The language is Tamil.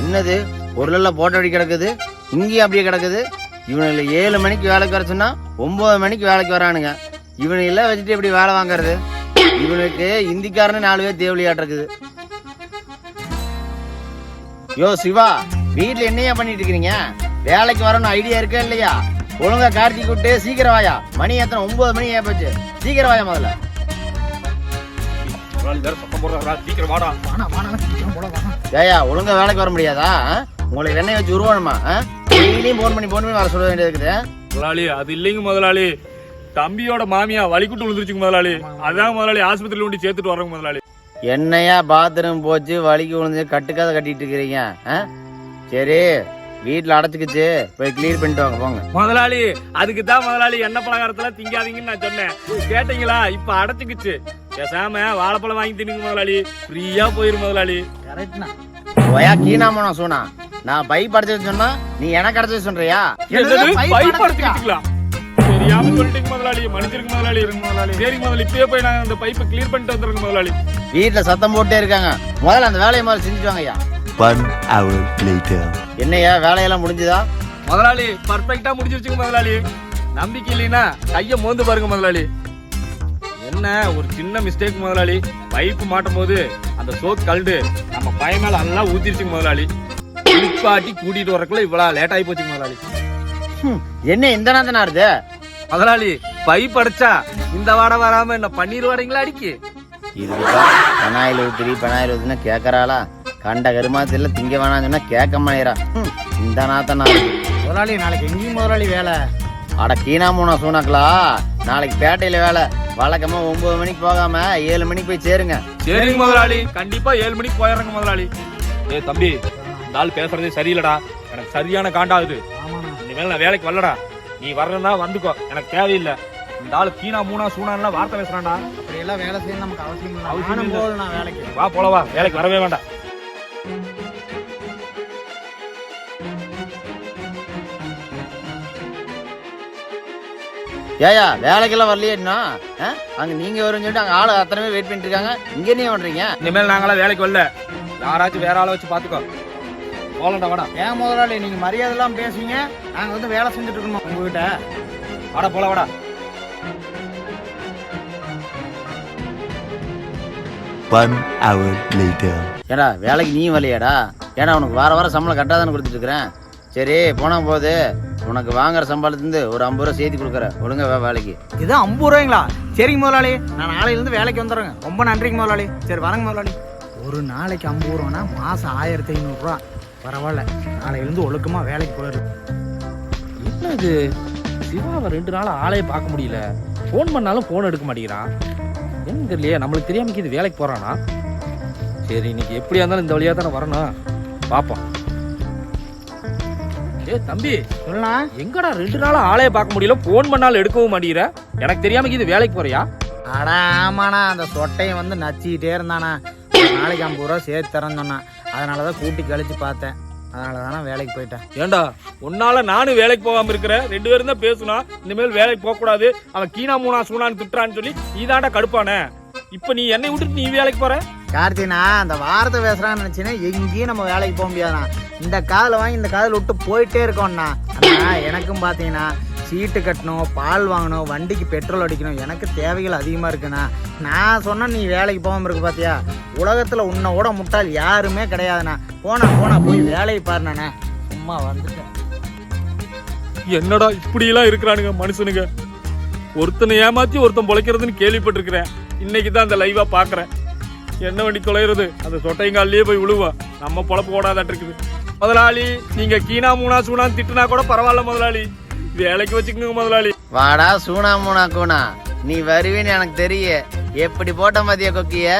என்னது? பொருளெல்லாம் போட்டோ அடி கிடக்குது? இங்கேயும் அப்படியே கிடக்குது? இவனுங்களை ஏழு மணிக்கு வேலைக்கு வர சொன்னா ஒன்பது மணிக்கு வேலைக்கு வரானுங்க. இவனுங்களை வச்சுட்டு எப்படி வேலை வாங்குறது? இவனுக்கு இந்திக்காரனு நாலு பேர் தேவலியாட்டிருக்குது யோ சிவா வீட்ல என்னையா பண்ணிட்டு இருக்கிறீங்க? வேலைக்கு வரணும் ஐடியா இருக்கா இல்லையா? ஒழுங்கா கார்த்திக் கூப்பிட்டு சீக்கிரம் வாயா. மணி எத்தனை ஒன்பது மணி ஏப்பச்சு சீக்கிரம் வாயா முதல்ல. முதலாளி வேற சத்தம் போடுறாரா சீக்கிரம் வாடா. வாணா வாணா சீக்கிரம் போட வாணா ஏயா ஒழுங்கா வேலைக்கு வர முடியாதா? உங்களுக்கு எண்ணெய் வச்சு உருவானுமா டெய்லியும் போன் பண்ணி போன் பண்ணி வர சொல்ல வேண்டியது இருக்குது. முதலாளி அது இல்லைங்க முதலாளி. தம்பியோட மாமியா வலிக்குட்டு விழுந்துருச்சுங்க முதலாளி. அதான் முதலாளி ஆஸ்பத்திரியில கொண்டு சேர்த்துட்டு வர்றோங்க முதலாளி. என்னையா பாத்ரூம் போச்சு வலிக்கு விழுந்து கட்டுக்காத கட்டிட்டு இருக்கிறீங்க? சரி வீட்டில் அடைச்சிக்கிச்சு போய் கிளியர் பண்ணிட்டு வாங்க போங்க. முதலாளி அதுக்கு தான் முதலாளி எண்ணெய் பலகாரத்துல திங்காதீங்கன்னு நான் சொன்னேன். கேட்டீங்களா? இப்ப அடைச்சுக்குச்சு. பேசாம வாழைப்பழம் வாங்கி தின்னுங்க முதலாளி. ஃப்ரீயா போயிரு முதலாளி. கரெக்ட்னா ஓயா கீனாமோனா சோனா. நான் பை படிச்சது சொன்னா நீ எனக்கு அடைச்சது சொல்றியா? அடைச்சிட்டியா? அடைச்சுக்கிட்டீங்களா தெரியாம சொல்லிட்டீங்க முதலாளி. மன்னிச்சிருங்க முதலாளி. முதலாளி. சரிங்க முதலாளி இப்பயே போய் நாங்க அந்த பைப்பை கிளியர் பண்ணிட்டு வந்துருங்க முதலாளி. வீட்டில் சத்தம் போட்டே இருக்காங்க. முதல்ல அந்த வேலையை முதல்ல செஞ்சுட்டு வாங்கய்யா. One hour later. என்னய்யா வேலையெல்லாம் முடிஞ்சுதா? முதலாளி பர்ஃபெக்ட்டா முடிஞ்சிருச்சுங்க முதலாளி. நம்பிக்கை இல்லைன்னா கைய மோந்து பாருங்க முதலாளி. என்ன ஒரு சின்ன மிஸ்டேக் முதலாளி? பைப்பு மாட்டும் போது அந்த சோக் கல்டு நம்ம பையன் மேல எல்லாம் ஊத்திருச்சுங்க முதலாளி. குளிப்பாட்டி கூட்டிட்டு வரக்குள்ள இவ்வளவு லேட் ஆகி போச்சுங்க முதலாளி. ஹம், என்ன இந்த நேரத்தினா இருது முதலாளி பைப் அடைச்சா இந்த வாடை வராம என்ன பன்னீர் வாடைங்களா அடிக்கு? இதுக்குப்பா பெனாயில் ஊத்துறி பெனாயில் ஊத்துனா கேட்கறாளா கண்ட கருமாத்தில திங்க வேணாம்னு சொன்னா கேட்க மாட்டேறா இந்த நாத்தனா முதலாளி நாளைக்கு எங்கேயும் முதலாளி வேலை. அட கீனா மூணா சூனாக்களா? நாளைக்கு பேட்டையில வேலை. வழக்கமா ஒன்பது மணிக்கு போகாம ஏழு மணிக்கு போய் சேருங்க. சரிங்க முதலாளி. கண்டிப்பா ஏழு மணிக்கு போயிடுறேங்க முதலாளி. ஏ தம்பி இந்த ஆள் பேசுறதே சரியில்லடா. எனக்கு சரியான காண்டாகுது இனிமேல் நான் வேலைக்கு வரலடா. நீ வரலன்னா வந்துக்கோ. எனக்கு தேவையில்லை. இந்த ஆளு கீனா மூணா சூனான்லாம் வார்த்தை பேசுறான்டா. அப்படியெல்லாம் வேலை செய்ய நமக்கு அவசியம் இல்லை. அவசியம் நானும் இல்லை. போகல நான் வேலைக்கு. வா போல வா. வேலைக்கு வரவே வேண்டாம். ஏயா வேலைக்கெல்லாம் வரலையேன்னா அங்க நீங்க வரும்னு சொல்லிட்டு அங்க ஆளு அத்தனை பேர் வெயிட் பண்ணிட்டு இருக்காங்க. இங்க என்ன பண்றீங்க? இனிமேல் நாங்களாம் வேலைக்கு வரல. யாராச்சும் வேற ஆளை வச்சு பாத்துக்கோ போலண்டா வாடா. ஏன் முதலாளி நீங்க மரியாதை எல்லாம் பேசுவீங்க? நாங்க வந்து வேலை செஞ்சுட்டு இருக்கோம் உங்ககிட்ட? வாடா போல வாடா. One hour later. ஏடா வேலைக்கு நீ வரலையாடா? ஏடா உனக்கு வார வாரம் சம்பளம் கட்டாதானே கொடுத்துட்டு இருக்கிறேன் சரி போனா போது. உனக்கு வாங்குற சம்பளத்துலேருந்து ஒரு ஐம்பது ரூபா சேர்த்து கொடுக்குறேன் ஒழுங்கா வா வேலைக்கு. இது ஐம்பது ரூபாய்ங்களா? சரிங்க முதலாளி. நான் நாளையிலேருந்து வேலைக்கு வந்துடுறேங்க. ரொம்ப நன்றிங்க முதலாளி. சரி வரங்க முதலாளி. ஒரு நாளைக்கு ஐம்பது ரூபானா மாதம் ஆயிரத்தி ஐநூறுரூவா. பரவாயில்ல. நாளையிலேருந்து ஒழுக்கமாக வேலைக்கு போயிடுறேன். என்ன இது சிவாவை ரெண்டு நாள் ஆளையே பார்க்க முடியல. ஃபோன் பண்ணாலும் ஃபோன் எடுக்க மாட்டேங்கிறான். என்ன தெரியலையே. நம்மளுக்கு தெரியாம இது வேலைக்கு போறானா? சரி இன்னைக்கு எப்படியா இருந்தாலும் இந்த வழியா தானே வரணும். பாப்போம். ஏ தம்பி சொல்லலாம் எங்கடா ரெண்டு நாள் ஆளையே பார்க்க முடியல? ஃபோன் பண்ணாலும் எடுக்கவும் மாட்டேங்கிற. எனக்கு தெரியாம இது வேலைக்கு போறியா? அட ஆமாண்ணா. அந்த சொட்டையை வந்து நச்சிக்கிட்டே இருந்தானா நாளைக்கு ஐம்பது ரூபா சேர்த்து தரேன்னு சொன்னான் அதனால தான் கூட்டி கழிச்சு பார்த்தேன். அதனால தானே வேலைக்கு போயிட்டேன். ஏண்டா உன்னால நானும் வேலைக்கு போகாம இருக்கிறேன் ரெண்டு பேரும் தான் பேசுனா இனிமேல் வேலைக்கு போக கூடாது. அவன் கீனா மூணா சூனான்னு திட்டுறான்னு சொல்லி நீ கடுப்பானே. இப்ப நீ என்னை விட்டுட்டு நீ வேலைக்கு போற? கார்த்தினா அந்த வாரத்தை பேசுறான்னு நினைச்சீங்கன்னா எங்கேயும் நம்ம வேலைக்கு போக முடியாதுண்ணா. இந்த காதில் வாங்கி இந்த காதில் விட்டு போயிட்டே இருக்கோம்ண்ணா. அண்ணா எனக்கும் பார்த்தீங்கன்னா சீட்டு கட்டணும் பால் வாங்கணும் வண்டிக்கு பெட்ரோல் அடிக்கணும் எனக்கு தேவைகள் அதிகமாக இருக்குண்ணா. நான் சொன்ன நீ வேலைக்கு போகாமல் இருக்கு பார்த்தியா உலகத்தில் உன்னை விட முட்டாள் யாருமே கிடையாதுண்ணா. போனா போனா போய் வேலையை பாருண்ணே. சும்மா வந்துட்டேன். என்னடா இப்படியெல்லாம் இருக்கிறானுங்க மனுஷனுங்க? ஒருத்தனை ஏமாற்றி ஒருத்தன் பொழைக்கிறதுன்னு கேள்விப்பட்டிருக்கிறேன். இன்னைக்கு தான் அந்த லைவாக பார்க்குறேன் என்ன வண்டி தொலைகிறது? அந்த சொட்டைங்காலே போய் விழுவா நம்ம பொழப்பு ஓடாதாட்டு இருக்குது. முதலாளி நீங்க கீனா மூணா சூனா திட்டுனா கூட பரவாயில்ல முதலாளி. வேலைக்கு வச்சுக்கோங்க முதலாளி. வாடா சூனா மூணா கூணா நீ வருவேன்னு எனக்கு தெரிய. எப்படி போட்ட மதிய கொக்கிய?